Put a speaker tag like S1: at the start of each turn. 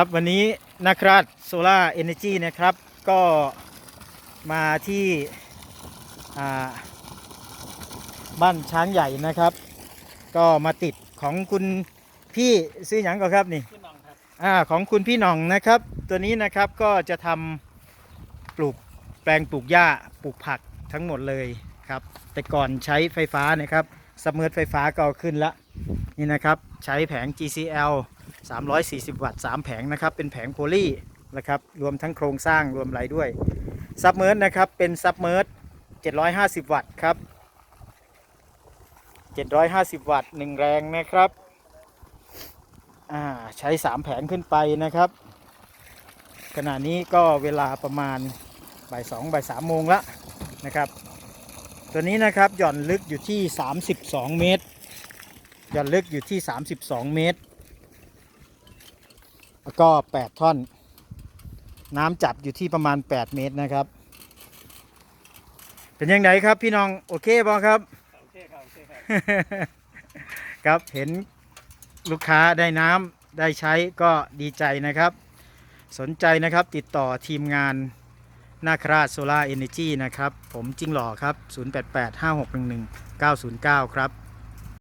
S1: ครับวันนี้นาคราชโซล่าเอเนจีนะครับ ก็มาที่อ่าบ้านช้างใหญ่นะครับ ก็มาติดของคุณพี่ซื้อหยังก่อนครับนี่
S2: พี่น้องครับ
S1: อ่าของคุณพี่หน่องนะครับ ตัวนี้นะครับก็จะทำปลูกแปลงปลูกหญ้าปลูกผักทั้งหมดเลยครับ แต่ก่อนใช้ไฟฟ้านะครับสมเมิร์ไฟฟ้าก็เอาขึ้นละนี่นะครับ ใช้แผง GCL 340 วัตต์ 3 แผงนะครับ เป็นแผงโพลีนะครับ รวมทั้งโครงสร้างรวมอะไรด้วย ซับเมิร์ดนะครับ เป็นซับเมิร์ด750 วัตต์ครับ 750 วัตต์ 1 แรงนะครับ ใช้ 3 แผงขึ้นไปนะครับ ขณะนี้ก็เวลาประมาณบ่ายสองบ่ายสามโมงละนะครับ ตัวนี้นะครับหย่อนลึกอยู่ที่ 32 เมตร หย่อนลึกอยู่ที่ 32 เมตร แล้วก็ 8 ท่อน น้ำจับอยู่ที่ประมาณ 8 เมตรนะครับ เป็นยังไงครับพี่น้องโอเคบอครับ
S2: โอเคครับโอเคครับ
S1: ครับเห็นลูกค้าได้น้ำได้ใช้ก็ดีใจนะครับ สนใจนะครับติดต่อทีมงานนาคราชโซล่าเอเนจีนะครับ ผมจิงหล่อครับ 0885611909 ครับ